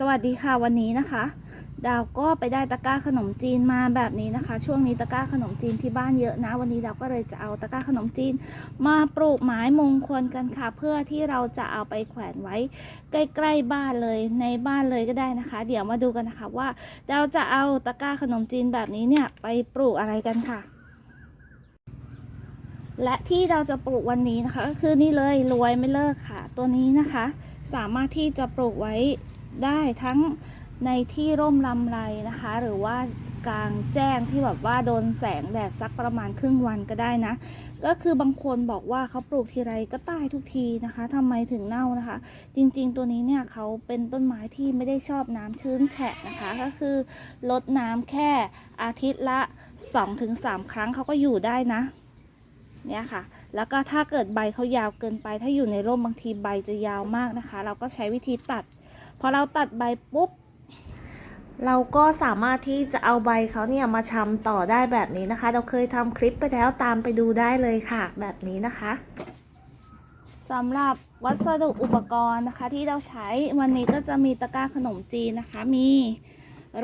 สวัสดีค่ะวันนี้นะคะ ดาวก็ไปได้ตะกร้าขนมจีนมาแบบนี้นะคะ ช่วงนี้ตะกร้าขนมจีนที่บ้านเยอะนะ วันนี้ดาวก็เลยจะเอาตะกร้าขนมจีน มาปลูกไม้มงคลกันค่ะ เพื่อที่เราจะเอาไปแขวนไว้ ใกล้ๆบ้านเลยในบ้านเลยก็ได้นะคะ เดี๋ยวมาดูกันนะคะว่าดาวจะเอาตะกร้าขนมจีนแบบนี้เนี่ยไปปลูกอะไรกันค่ะและที่เราจะปลูกวันนี้นะคะ ก็คือนี่เลยรวยไม่เลิกค่ะ ตัวนี้นะคะ สามารถที่จะปลูกไว้ ได้ทั้งในที่ร่มลำไรนะคะ หรือว่ากลางแจ้งที่แบบว่าโดนแสงแดดสักประมาณครึ่งวันก็ได้นะ ก็คือบางคนบอกว่าเขาปลูกทีไรก็ตายทุกทีนะคะทำไมถึงเน่านะคะ จริงๆ ตัวนี้เนี่ยเขาเป็นต้นไม้ที่ไม่ได้ชอบน้ำชื้นแฉะนะคะ ก็คือลดน้ำแค่อาทิตย์ละ 2-3 ครั้งเขาก็อยู่ได้นะเนี่ยค่ะ แล้วก็ถ้าเกิดใบเขายาวเกินไป ถ้าอยู่ในร่มบางทีใบจะยาวมากนะคะ เราก็ใช้วิธีตัด พอเราตัดใบปุ๊บ เราก็สามารถที่จะเอาใบเขาเนี่ยมาชำต่อได้แบบนี้นะคะ เราเคยทำคลิปไปแล้วตามไปดูได้เลยค่ะ แบบนี้นะคะสำหรับวัสดุอุปกรณ์นะคะ ที่เราใช้วันนี้ก็จะมีตะกร้าขนมจีนนะคะ มี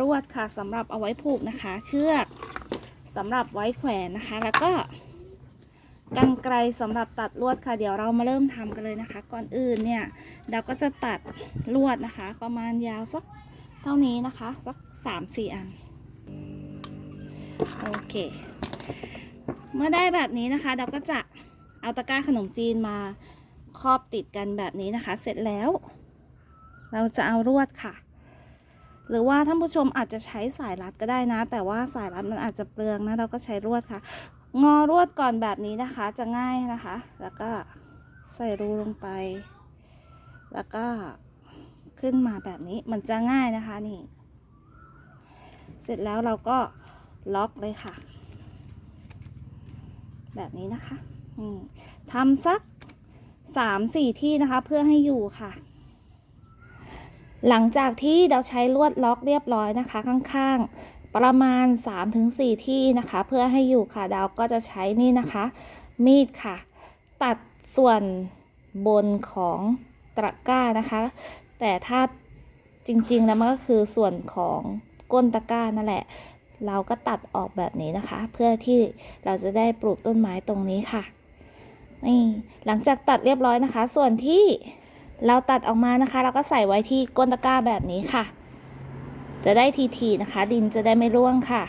รวดค่ะสำหรับเอาไว้ผูกนะคะ เชือกสำหรับไว้แขวนนะคะ แล้วก็ กันไกลสำหรับตัดลวดค่ะเดี๋ยวเรามาเริ่มทำกันเลยนะคะ ก่อนอื่นเนี่ยเราก็จะตัดลวดนะคะ ประมาณยาวสักเท่านี้นะคะสักสามสี่อันโอเค เมื่อได้แบบนี้นะคะ เราก็จะเอาตะกร้าขนมจีนมาครอบติดกันแบบนี้นะคะ เสร็จแล้ว เราจะเอาลวดค่ะ หรือว่าท่านผู้ชมอาจจะใช้สายรัดก็ได้นะ แต่ว่าสายรัดมันอาจจะเปลืองนะ เราก็ใช้ลวดค่ะ งอรวดก่อนแบบนี้นะคะจะง่ายนะคะ แล้วก็ใส่รูลงไป แล้วก็ขึ้นมาแบบนี้มันจะง่ายนะคะนี่ เสร็จแล้วเราก็ล็อกเลยค่ะ แบบนี้นะคะทำสักสามสี่ที่นะคะเพื่อให้อยู่ค่ะ หลังจากที่เราใช้ลวดล็อกเรียบร้อยนะคะ ข้างๆ ประมาณ 3-4 ที่นะคะ เพื่อให้อยู่ค่ะดาวก็จะใช้นี่นะคะ มีดค่ะ ตัดส่วนบนของตะกร้านะคะ แต่ถ้าจริงๆแล้วมันก็คือส่วนของก้นตะกร้านั่นแหละ เราก็ตัดออกแบบนี้นะคะ เพื่อที่เราจะได้ปลูกต้นไม้ตรงนี้ค่ะนี่หลังจากตัดเรียบร้อยนะคะ ส่วนที่เราตัดออกมานะคะ เราก็ใส่ไว้ที่ก้นตะกร้าแบบนี้ค่ะ จะได้ทีๆนะคะ ดินจะได้ไม่ร่วงค่ะ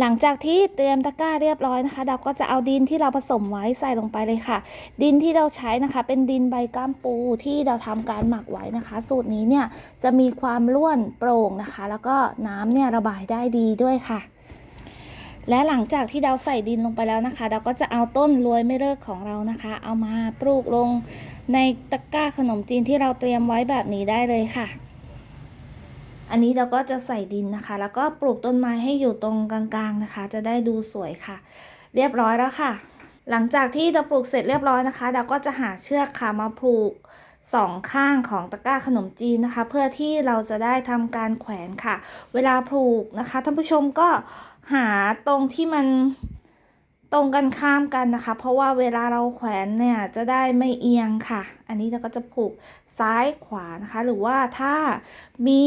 หลังจากที่เตรียมตะกร้าเรียบร้อยนะคะเราก็จะเอาดินที่เราผสมไว้ใส่ลงไปเลยค่ะ ดินที่เราใช้นะคะ เป็นดินใบก้ามปูที่เราทำการหมักไว้นะคะ สูตรนี้เนี่ยจะมีความร่วนโปร่งนะคะ แล้วก็น้ำเนี่ยระบายได้ดีด้วยค่ะและหลังจากที่เราใส่ดินลงไปแล้วนะคะ เราก็จะเอาต้นรวยไม่เลิกของเรานะคะ เอามาปลูกลงในตะกร้าขนมจีนที่เราเตรียมไว้แบบนี้ได้เลยค่ะ อันนี้เราก็จะใส่ดินนะคะ แล้วก็ปลูกต้นไม้ให้อยู่ตรงกลางๆนะคะ จะได้ดูสวยค่ะ เรียบร้อยแล้วค่ะ หลังจากที่เราปลูกเสร็จเรียบร้อยนะคะ เราก็จะหาเชือกค่ะมาผูกสองข้างของตะกร้าขนมจีนนะคะ เพื่อที่เราจะได้ทำการแขวนค่ะ เวลาผูกนะคะท่านผู้ชมก็หาตรงที่มันตรงกันข้ามกันนะคะ เพราะว่าเวลาเราแขวนเนี่ยจะได้ไม่เอียงค่ะ อันนี้เราก็จะผูกซ้ายขวานะคะ หรือว่าถ้ามี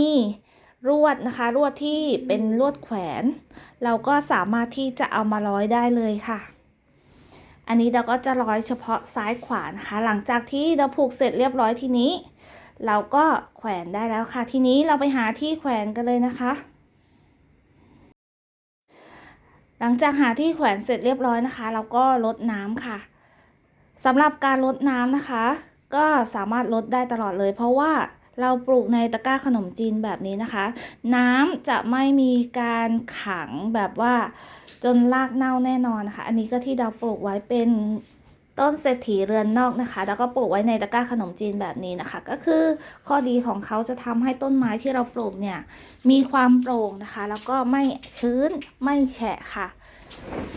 รวดนะคะรวดที่เป็นลวดแขวน เราก็สามารถที่จะเอามาร้อยได้เลยค่ะ อันนี้เราก็จะร้อยเฉพาะซ้ายขวานะคะ หลังจากที่เราผูกเสร็จเรียบร้อยทีนี้ เราก็แขวนได้แล้วค่ะ ทีนี้เราไปหาที่แขวนกันเลยนะคะ หลังจากหาที่แขวนเสร็จเรียบร้อยนะคะ เราก็ลดน้ำค่ะสำหรับการลดน้ำนะคะ ก็สามารถลดได้ตลอดเลย เพราะว่า เราปลูกในตะกร้าขนมจีนแบบนี้นะคะ น้ำจะไม่มีการขังแบบว่าจนรากเน่าแน่นอนนะคะ อันนี้ก็ที่เราปลูกไว้เป็นต้นเศรษฐีเรือนนอกนะคะ แล้วก็ปลูกไว้ในตะกร้าขนมจีนแบบนี้นะคะ ก็คือข้อดีของเขาจะทำให้ต้นไม้ที่เราปลูกเนี่ย มีความโปร่งนะคะ แล้วก็ไม่ชื้นไม่แฉะค่ะ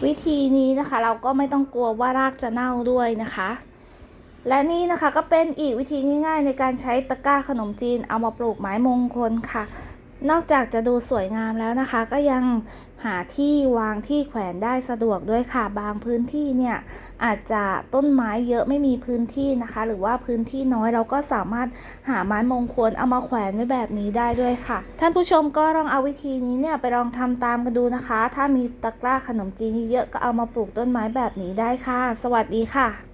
วิธีนี้นะคะ เราก็ไม่ต้องกลัวว่ารากจะเน่าด้วยนะคะ และนี่นะคะก็เป็นอีกวิธีง่าย ๆ ในการใช้ตะกร้าขนมจีนเอามาปลูกไม้มงคลค่ะ นอกจากจะดูสวยงามแล้วนะคะ ก็ยังหาที่วางที่แขวนได้สะดวกด้วยค่ะบางพื้นที่เนี่ยอาจจะต้นไม้เยอะไม่มีพื้นที่นะคะ หรือว่าพื้นที่น้อยเราก็สามารถหาไม้มงคลเอามาแขวนไว้แบบนี้ได้ด้วยค่ะ ท่านผู้ชมก็ลองเอาวิธีนี้เนี่ยไปลองทำตามกันดูนะคะ ถ้ามีตะกร้าขนมจีนเยอะก็เอามาปลูกต้นไม้แบบนี้ได้ค่ะ สวัสดีค่ะ